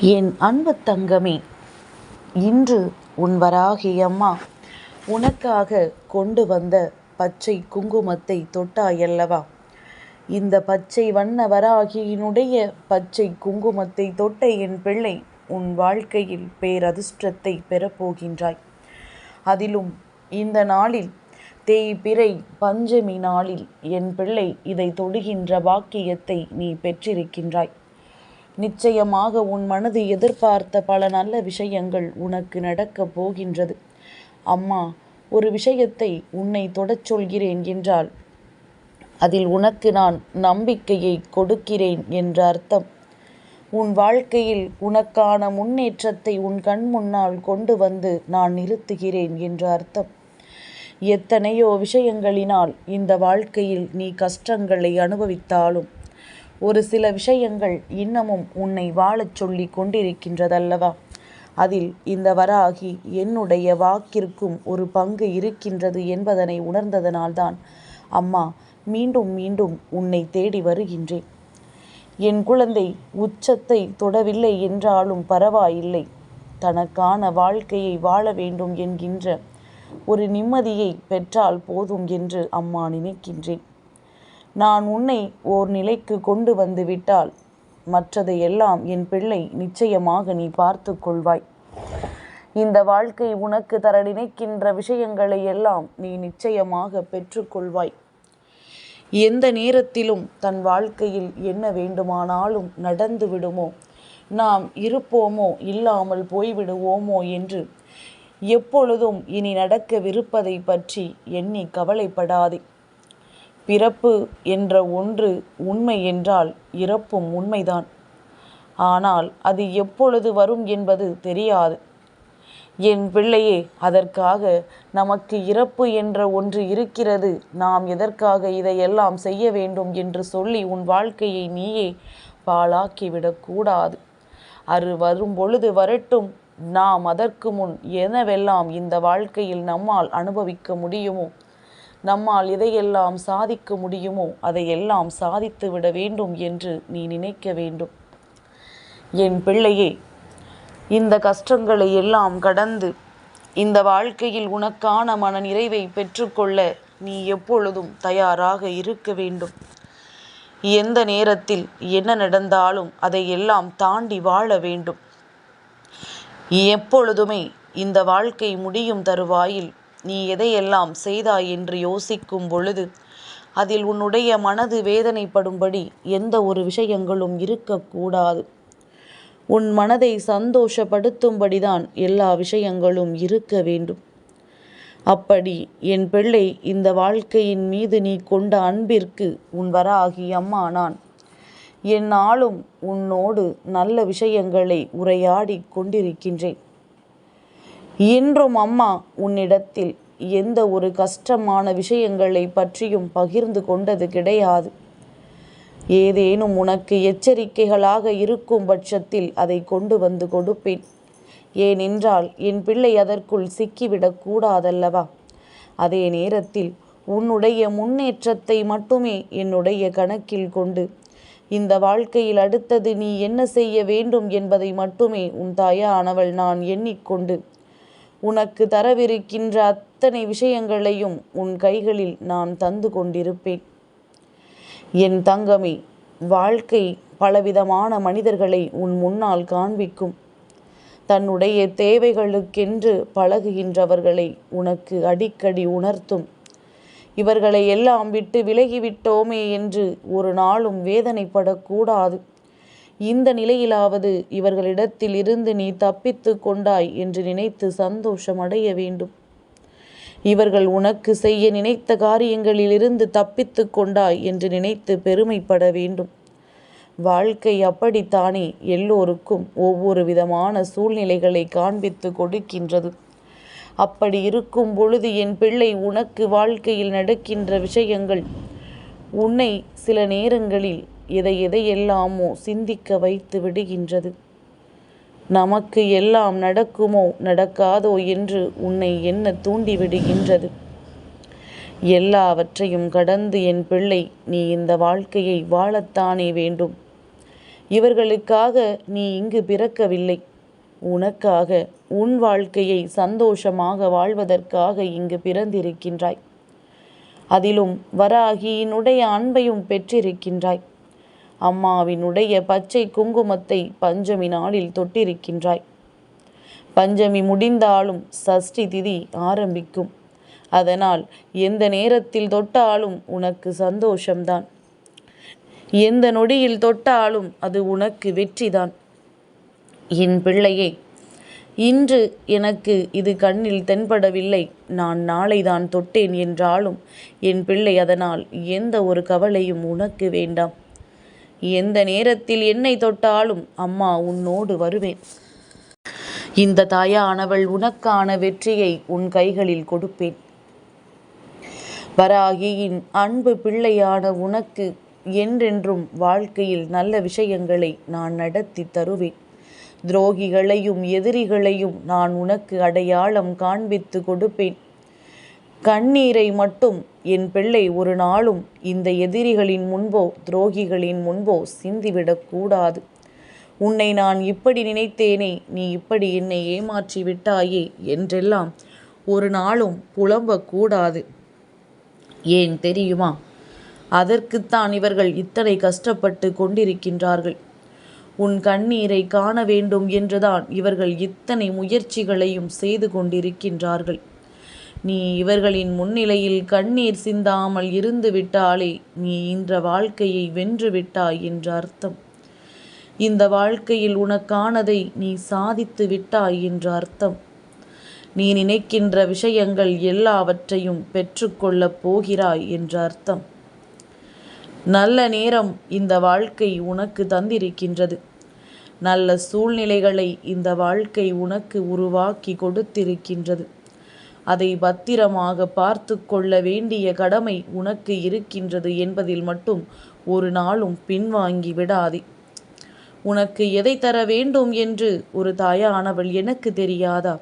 என் அன்பு தங்கமே இன்று உன் வராகி அம்மா. உனக்காக கொண்டு வந்த பச்சை குங்குமத்தை தொட்டாயல்லவா? இந்த பச்சை வண்ண வராகியினுடைய பச்சை குங்குமத்தை தொட்ட என் பிள்ளை உன் வாழ்க்கையில் பேரதிர்ஷ்டத்தை பெறப்போகின்றாய். அதிலும் இந்த நாளில் தேய்பிறை பஞ்சமி நாளில் என் பிள்ளை இதை தொடுகின்ற வாக்கியத்தை நீ பெற்றிருக்கின்றாய். நிச்சயமாக உன் மனது எதிர்பார்த்த பல நல்ல விஷயங்கள் உனக்கு நடக்கப் போகின்றது. அம்மா ஒரு விஷயத்தை உன்னை தொடச் சொல்கிறேன் என்றால் அதில் உனக்கு நான் நம்பிக்கையை கொடுக்கிறேன் என்ற அர்த்தம். உன் வாழ்க்கையில் உனக்கான முன்னேற்றத்தை உன் கண் முன்னால் கொண்டு வந்து நான் நிறுத்துகிறேன் என்ற அர்த்தம். எத்தனையோ விஷயங்களினால் இந்த வாழ்க்கையில் நீ கஷ்டங்களை அனுபவித்தாலும் ஒரு சில விஷயங்கள் இன்னமும் உன்னை வாழச் சொல்லி கொண்டிருக்கின்றதல்லவா? அதில் இந்த வராகி என்னுடைய வாக்கிற்கும் ஒரு பங்கு இருக்கின்றது என்பதனை உணர்ந்ததனால்தான் அம்மா மீண்டும் மீண்டும் உன்னை தேடி வருகின்றேன். என் குழந்தை உச்சத்தை தொடவில்லை என்றாலும் பரவாயில்லை. தனக்கான வாழ்க்கையை வாழ வேண்டும் என்கின்ற ஒரு நிம்மதியை பெற்றால் போதும் என்று அம்மா நினைக்கின்றேன். நான் உன்னை ஓர் நிலைக்கு கொண்டு வந்து விட்டால் மற்றதை எல்லாம் என் பிள்ளை நிச்சயமாக நீ பார்த்து கொள்வாய். இந்த வாழ்க்கை உனக்கு தர நினைக்கின்ற விஷயங்களை எல்லாம் நீ நிச்சயமாக பெற்றுக்கொள்வாய் எந்த நேரத்திலும் தன் வாழ்க்கையில் என்ன வேண்டுமானாலும் நடந்து விடுமோ நாம் இருப்போமோ இல்லாமல் போய்விடுவோமோ என்று எப்பொழுதும் இனி நடக்கவிருப்பதை பற்றி எண்ணி கவலைப்படாதே. பிறப்பு என்ற ஒன்று உண்மை என்றால் இறப்பும் உண்மைதான். ஆனால் அது எப்பொழுது வரும் என்பது தெரியாது. என் பிள்ளையே அதற்காக நமக்கு இறப்பு என்ற ஒன்று இருக்கிறது. நாம் எதற்காக இதையெல்லாம் செய்ய வேண்டும் என்று சொல்லி உன் வாழ்க்கையை நீயே பாழாக்கிவிடக்கூடாது அது வரும் பொழுது வரட்டும். நாம் அதற்கு முன் எனவெல்லாம் இந்த வாழ்க்கையில் நம்மால் அனுபவிக்க முடியுமோ நம்மால் எதையெல்லாம் சாதிக்க முடியுமோ? அதையெல்லாம் சாதித்து விட வேண்டும் என்று நீ நினைக்க வேண்டும். என் பிள்ளையே இந்த கஷ்டங்களை எல்லாம் கடந்து இந்த வாழ்க்கையில் உனக்கான மன நிறைவை பெற்றுக்கொள்ள நீ எப்பொழுதும் தயாராக இருக்க வேண்டும். எந்த நேரத்தில் என்ன நடந்தாலும் அதையெல்லாம் தாண்டி வாழ வேண்டும். எப்பொழுதுமே இந்த வாழ்க்கை முடியும் தருவாயில் நீ எதையெல்லாம் செய்தாய் என்று யோசிக்கும் பொழுது அதில் உன்னுடைய மனது வேதனைப்படும்படி எந்த ஒரு விஷயங்களும் இருக்கக்கூடாது. உன் மனதை சந்தோஷப்படுத்தும்படிதான் எல்லா விஷயங்களும் இருக்க வேண்டும். அப்படி என் பிள்ளை இந்த வாழ்க்கையின் மீது நீ கொண்ட அன்பிற்கு உன் வராகி அம்மா நான். என்னாலும் உன்னோடு நல்ல விஷயங்களை உரையாடி கொண்டிருக்கின்றேன். இன்றும் அம்மா உன்னிடத்தில் எந்த ஒரு கஷ்டமான விஷயங்களை பற்றியும் பகிர்ந்து கொண்டது கிடையாது. ஏதேனும் உனக்கு எச்சரிக்கைகளாக இருக்கும் பட்சத்தில் அதை கொண்டு வந்து கொடுப்பேன். ஏனென்றால் என் பிள்ளை அதற்குள் சிக்கிவிடக் கூடாதல்லவா? அதே நேரத்தில் உன்னுடைய முன்னேற்றத்தை மட்டுமே என்னுடைய கணக்கில் கொண்டு இந்த வாழ்க்கையில் அடுத்தது நீ என்ன செய்ய வேண்டும் என்பதை மட்டுமே உன் தாயானவள் நான் எண்ணிக்கொண்டு உனக்கு தரவிருக்கின்ற அத்தனை விஷயங்களையும் உன் கைகளில் நான் தந்து கொண்டிருப்பேன். என் தங்கமே வாழ்க்கை பலவிதமான மனிதர்களை உன் முன்னால் காண்பிக்கும். தன்னுடைய தேவைகளுக்கென்று பழகுகின்றவர்களை உனக்கு அடிக்கடி உணர்த்தும். இவர்களை எல்லாம் விட்டு விலகிவிட்டோமே என்று ஒரு நாளும் வேதனைப்படக்கூடாது. இந்த நிலையிலாவது இவர்களிடத்தில் இருந்து நீ தப்பித்து கொண்டாய் என்று நினைத்து சந்தோஷம் அடைய வேண்டும். இவர்கள் உனக்கு செய்ய நினைத்த காரியங்களிலிருந்து தப்பித்து கொண்டாய் என்று நினைத்து பெருமைப்பட வேண்டும். வாழ்க்கை அப்படித்தானே எல்லோருக்கும் ஒவ்வொரு விதமான சூழ்நிலைகளை காண்பித்து கொடுக்கின்றது. அப்படி இருக்கும் பொழுது என் பிள்ளை உனக்கு வாழ்க்கையில் நடக்கின்ற விஷயங்கள் உன்னை சில நேரங்களில் எதை எதையெல்லாமோ சிந்திக்க வைத்து விடுகின்றது. நமக்கு எல்லாம் நடக்குமோ நடக்காதோ என்று உன்னை என்ன தூண்டிவிடுகின்றது எல்லாவற்றையும் கடந்து என் பிள்ளை நீ இந்த வாழ்க்கையை வாழத்தானே வேண்டும். இவர்களுக்காக நீ இங்கு பிறக்கவில்லை. உனக்காக உன் வாழ்க்கையை சந்தோஷமாக வாழ்வதற்காக இங்கு பிறந்திருக்கின்றாய். அதிலும் வராகியினுடைய அன்பையும் பெற்றிருக்கின்றாய். அம்மாவினுடைய பச்சை குங்குமத்தை பஞ்சமி நாளில் தொட்டிருக்கின்றாய். பஞ்சமி முடிந்தாலும் சஷ்டி திதி ஆரம்பிக்கும். அதனால் எந்த நேரத்தில் தொட்டாலும் உனக்கு சந்தோஷம்தான். எந்த நொடியில் தொட்டாலும் அது உனக்கு வெற்றிதான். என் பிள்ளையே இன்று எனக்கு இது கண்ணில் தென்படவில்லை. நான் நாளைதான் தொட்டேன் என்றாலும் என் பிள்ளை அதனால் எந்த ஒரு கவலையும் உனக்கு வேண்டாம். எந்த நேரத்தில் என்னை தொட்டாலும் அம்மா உன்னோடு வருவேன். இந்த தாயானவள் உனக்கான வெற்றியை உன் கைகளில் கொடுப்பேன். வராகியின் அன்பு பிள்ளையான உனக்கு என்றென்றும் வாழ்க்கையில் நல்ல விஷயங்களை நான் நடத்தி தருவேன். துரோகிகளையும் எதிரிகளையும் நான் உனக்கு அடையாளம் காண்பித்து கொடுப்பேன். கண்ணீரை மட்டும் என் பிள்ளை ஒரு நாளும் இந்த எதிரிகளின் முன்போ துரோகிகளின் முன்போ சிந்திவிடக்கூடாது உன்னை நான் இப்படி நினைத்தேனே நீ இப்படி என்னை ஏமாற்றி விட்டாயே என்றெல்லாம் ஒரு நாளும் புலம்பக்கூடாது ஏன் தெரியுமா? அதற்குத்தான் இவர்கள் இத்தனை கஷ்டப்பட்டு கொண்டிருக்கின்றார்கள். உன் கண்ணீரை காண வேண்டும் என்றுதான் இவர்கள் இத்தனை முயற்சிகளையும் செய்து கொண்டிருக்கின்றார்கள். நீ இவர்களின் முன்னிலையில் கண்ணீர் சிந்தாமல் இருந்து விட்டாலே நீ இந்த வாழ்க்கையை வென்று விட்டாய் என்ற அர்த்தம். இந்த வாழ்க்கையில் உனக்கானதை நீ சாதித்து விட்டாய் என்ற அர்த்தம். நீ நினைக்கின்ற விஷயங்கள் எல்லாவற்றையும் பெற்றுக்கொள்ளப் போகிறாய் என்ற அர்த்தம். நல்ல நேரம் இந்த வாழ்க்கை உனக்கு தந்திருக்கின்றது. நல்ல சூழ்நிலைகளை இந்த வாழ்க்கை உனக்கு உருவாக்கி கொடுத்திருக்கின்றது. அதை பத்திரமாக பார்த்து கொள்ள வேண்டிய கடமை உனக்கு இருக்கின்றது என்பதில் மட்டும் ஒரு நாளும் பின்வாங்கி விடாதே. உனக்கு எதை தர வேண்டும் என்று ஒரு தாயானவள் எனக்கு தெரியாதா?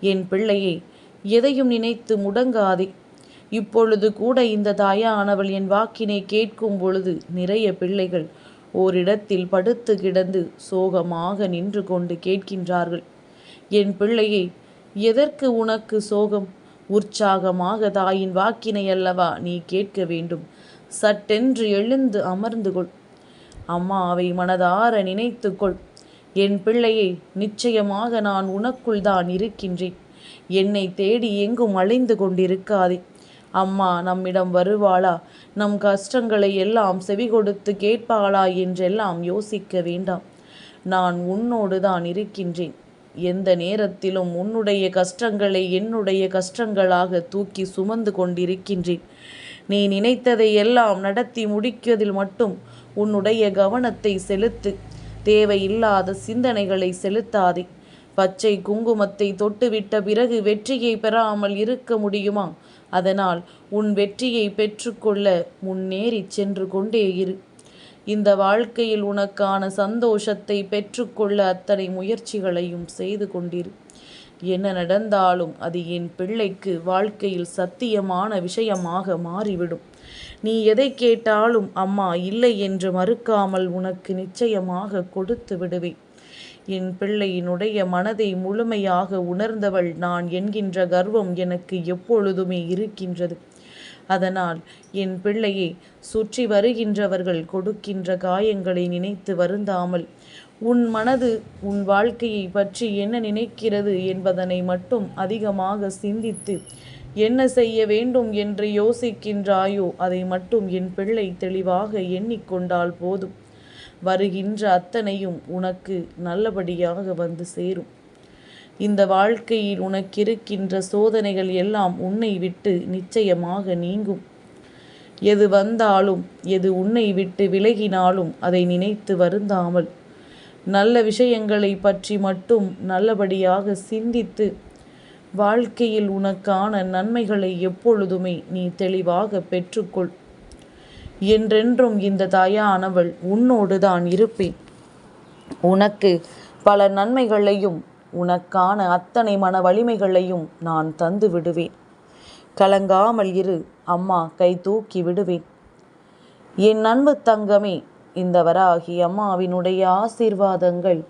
என் பிள்ளையே எதையும் நினைத்து முடங்காதே. இப்பொழுது கூட இந்த தாயானவள் என் வாக்கினை கேட்கும் பொழுது நிறைய பிள்ளைகள் ஓரிடத்தில் படுத்து கிடந்து சோகமாக நின்று கொண்டு கேட்கின்றார்கள். என் பிள்ளையை எதற்கு உனக்கு சோகம்? உற்சாகமாக தாயின் வாக்கினை அல்லவா நீ கேட்க வேண்டும். சட்டென்று எழுந்து அமர்ந்து கொள். அம்மாவை மனதார நினைத்துக்கொள் என் பிள்ளையை நிச்சயமாக நான் உனக்குள் தான் இருக்கின்றேன். என்னை தேடி எங்கும் அலைந்து கொண்டிருக்காதே. அம்மா நம்மிடம் வருவாளா? நம் கஷ்டங்களை எல்லாம் செவி கொடுத்து கேட்பாளா என்றெல்லாம் யோசிக்க வேண்டாம். நான் உன்னோடு தான் இருக்கின்றேன். எந்த நேரத்திலும் உன்னுடைய கஷ்டங்களை என்னுடைய கஷ்டங்களாக தூக்கி சுமந்து கொண்டிருக்கின்றேன். நீ நினைத்ததை எல்லாம் நடத்தி முடிக்கதில் மட்டும் உன்னுடைய கவனத்தை செலுத்து. தேவையில்லாத சிந்தனைகளை செலுத்தாதே. பச்சை குங்குமத்தை தொட்டுவிட்ட பிறகு வெற்றியை பெறாமல் இருக்க முடியுமா? அதனால் உன் வெற்றியை பெற்றுக்கொள்ள முன்னேறி சென்று கொண்டே இரு. இந்த வாழ்க்கையில் உனக்கான சந்தோஷத்தை பெற்றுக்கொள்ள அத்தனை முயற்சிகளையும் செய்து கொண்டிரு. என்ன நடந்தாலும் அது என் பிள்ளைக்கு வாழ்க்கையில் சத்தியமான விஷயமாக மாறிவிடும். நீ எதை கேட்டாலும் அம்மா இல்லை என்று மறுக்காமல் உனக்கு நிச்சயமாக கொடுத்து விடுவேன். என் பிள்ளையினுடைய மனதை முழுமையாக உணர்ந்தவள் நான் என்கின்ற கர்வம் எனக்கு எப்பொழுதுமே இருக்கின்றது. அதனால் என் பிள்ளையை சுற்றி வருகின்றவர்கள் கொடுக்கின்ற காயங்களை நினைத்து வருந்தாமல் உன் மனது உன் வாழ்க்கையை பற்றி என்ன நினைக்கிறது என்பதனை மட்டும் அதிகமாக சிந்தித்து என்ன செய்ய வேண்டும் என்று யோசிக்கின்றாயோ அதை மட்டும் என் பிள்ளை தெளிவாக எண்ணிக்கொண்டால் போதும். வருகின்ற அத்தனையும் உனக்கு நல்லபடியாக வந்து சேரும். இந்த வாழ்க்கையில் உனக்கிருக்கின்ற சோதனைகள் எல்லாம் உன்னை விட்டு நிச்சயமாக நீங்கும். எது வந்தாலும் எது உன்னை விட்டு விலகினாலும் அதை நினைத்து வருந்தாமல் நல்ல விஷயங்களை பற்றி மட்டும் நல்லபடியாக சிந்தித்து வாழ்க்கையில் உனக்கான நன்மைகளை எப்பொழுதுமே நீ தெளிவாக பெற்றுக்கொள். என்றென்றும் இந்த தாயானவள் உன்னோடு தான் இருப்பேன். உனக்கு பல நன்மைகளையும் உனக்கான அத்தனை மன வலிமைகளையும் நான் தந்து விடுவேன். கலங்காமல் இரு அம்மா கை தூக்கி விடுவேன். என் அன்பு தங்கமே இந்த வராகி அம்மாவினுடைய ஆசீர்வாதங்கள்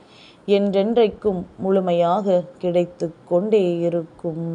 என்றென்றைக்கும் முழுமையாக கிடைத்து கொண்டே இருக்கும்.